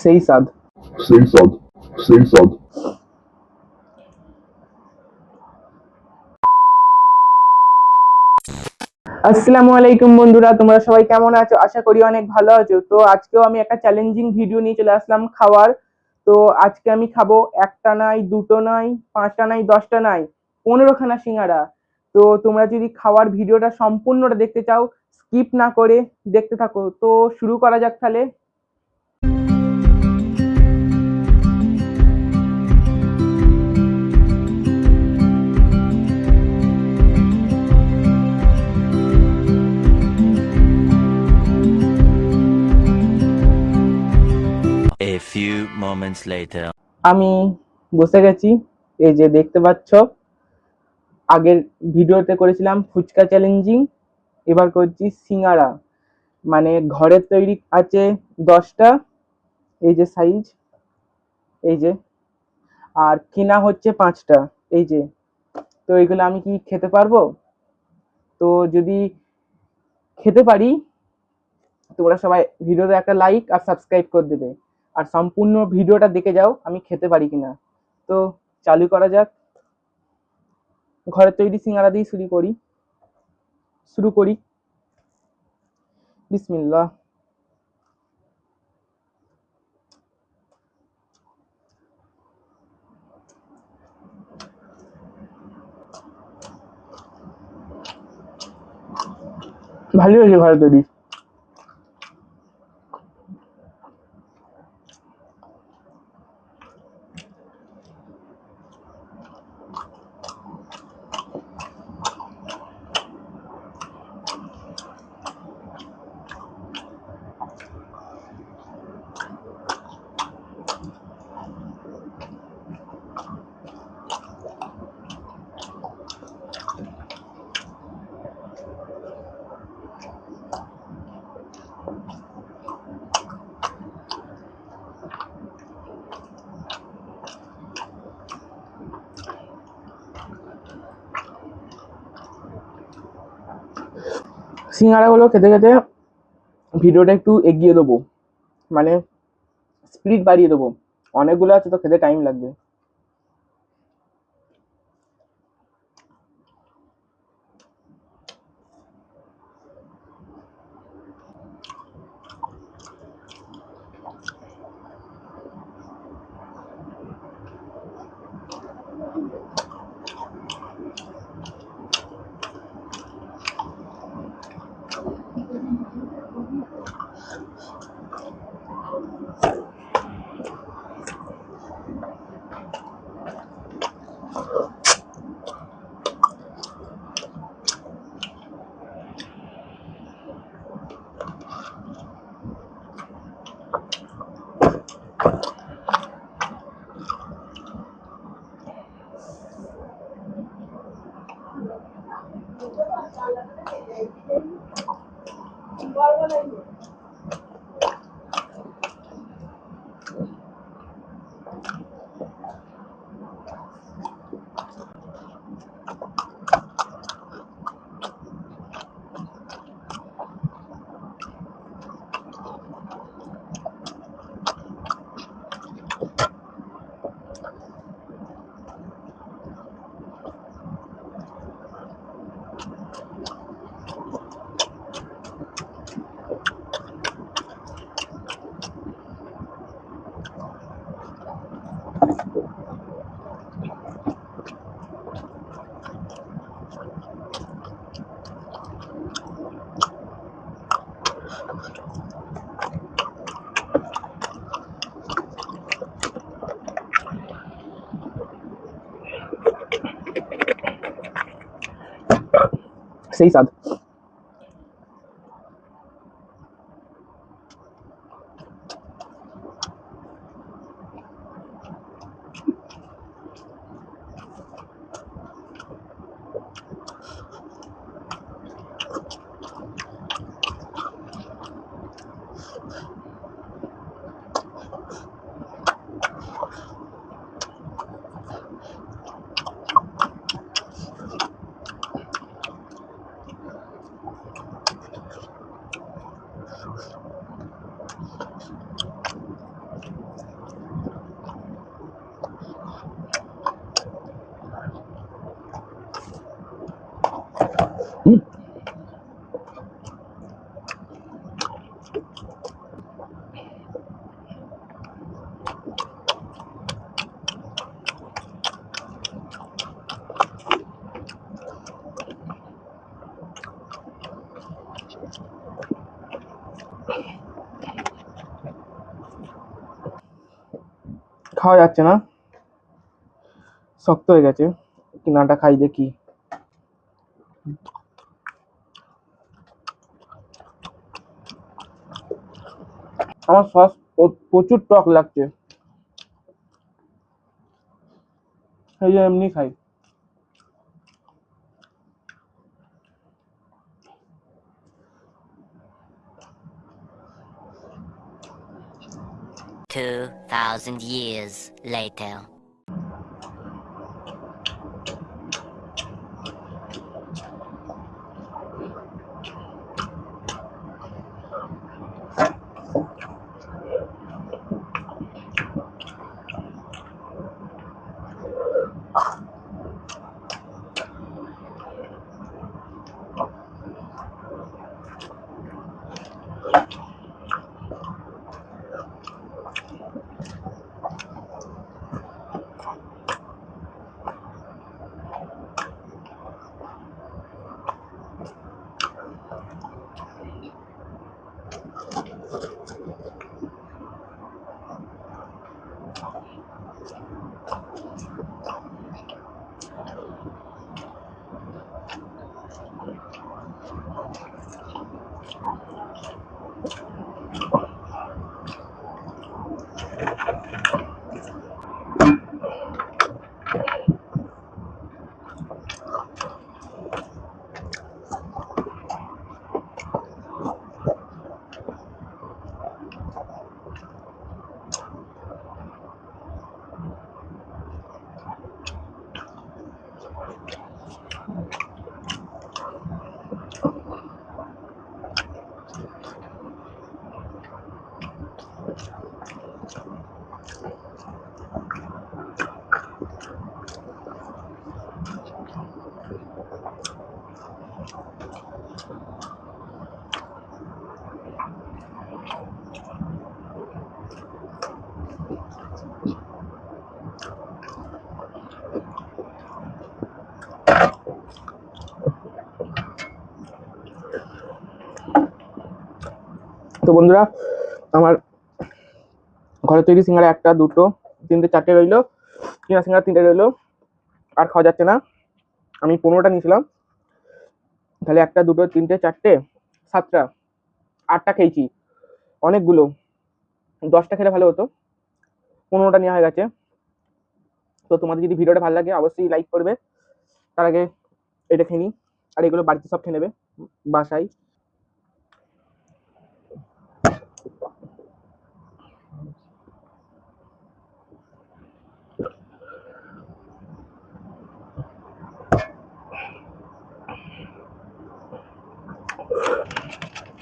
সেই স্বাদ। সেই স্বাদ সেই স্বাদ আসসালামু আলাইকুম বন্ধুরা তোমরা সবাই কেমন আছো? আশা করি অনেক ভালো আছো। তো আজকেও আমি একটা চ্যালেঞ্জিং ভিডিও নিয়ে চলে আসলাম খাওয়ার। তো আজকে আমি খাব একটা নাই দুটো নাই পাঁচটা নাই দশটা নাই পনেরোখানা সিঙ্গারা। তো তোমরা যদি খাওয়ার ভিডিওটা সম্পূর্ণটা দেখতে চাও স্কিপ না করে দেখতে থাকো। তো শুরু করা যাক তাহলে। Moments later. আমি বসে গেছি, এই যে দেখতে পাচ্ছ, আগের ভিডিওতে করেছিলাম ফুচকা চ্যালেঞ্জিং এবার করছি সিঙ্গারা। মানে ঘরের তৈরি আছে দশটা, এই যে সাইজ এই যে, আর কিনা হচ্ছে পাঁচটা, এই যে। তো এগুলো আমি কি খেতে পারব? তো যদি খেতে পারি, তোমরা সবাই ভিডিওতে একটা লাইক আর সাবস্ক্রাইব করে দেবে। আর সম্পূর্ণ ভিডিওটা দেখে যাও, আমি খেতে পারি কিনা। তো চালু করা যাক। ঘরের তৈরি সিঙ্গারা দিয়ে শুরু করি। শুরু করি। বিসমিল্লাহ। ভালো হয়েছে ঘরের তৈরি। সিঙ্গারাগুলো খেতে খেতে ভিডিওটা একটু এগিয়ে দেবো। মানে স্পিড বাড়িয়ে দেবো। অনেকগুলো আছে তো খেতে টাইম লাগবে। ser risada. খাওয়া যাচ্ছে না। শক্ত হয়ে গেছে। কিনাটা খাই দেখি। আমার সস প্রচুর টক লাগছে। এই যে এমনি খাই। 2,000 years later. 何ですか? তো বন্ধুরা, আমার ঘরে তৈরি সিঙ্গারা একটা, দুটো, তিনটে, চারটে রইল। কিনা সিঙ্গারা তিনটে রইল, আর খাওয়া যাচ্ছে না। আমি পনেরোটা নিয়েছিলাম। তাহলে একটা, দুটো, তিনটে, চারটে, সাতটা, আটটা খেয়েছি। অনেকগুলো। দশটা খেলে ভালো হতো। পনেরোটা নেওয়া হয়ে গেছে। তো তোমাদের যদি ভিডিওটা ভালো লাগে, অবশ্যই লাইক করবে। তার আগে এটা খেয়ে নিই। আর এগুলো বাড়িতে সব খেয়ে নেবে। বাসায়।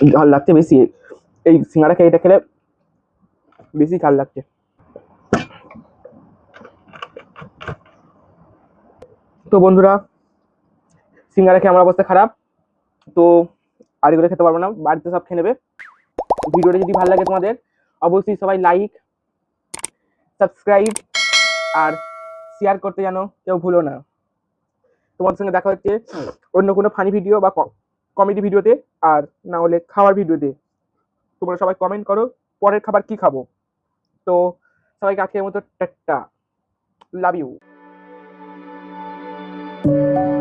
ঝাল লাগছে বেশি। এই সিঙ্গারা খেয়ে এটা খেলে বেশি ঝাল লাগছে। তো বন্ধুরা, সিঙ্গারা খেয়ে আমার অবস্থা খারাপ। তো আর এগুলো খেতে পারব না, বাড়িতে সব খেয়ে নেবে। ভিডিওটা যদি ভালো লাগে তোমাদের, অবশ্যই সবাই লাইক সাবস্ক্রাইব আর শেয়ার করতে যেন কেউ ভুলো না। তোমাদের সঙ্গে দেখা হচ্ছে অন্য কোনো ফানি ভিডিও বা কমেডি ভিডিওতে আর না হলে খাওয়ার ভিডিওতে। তোমরা সবাই কমেন্ট করো, পরের খাবার কি খাব? তো সবাইকে আজকের মতো tata. Love you thank you.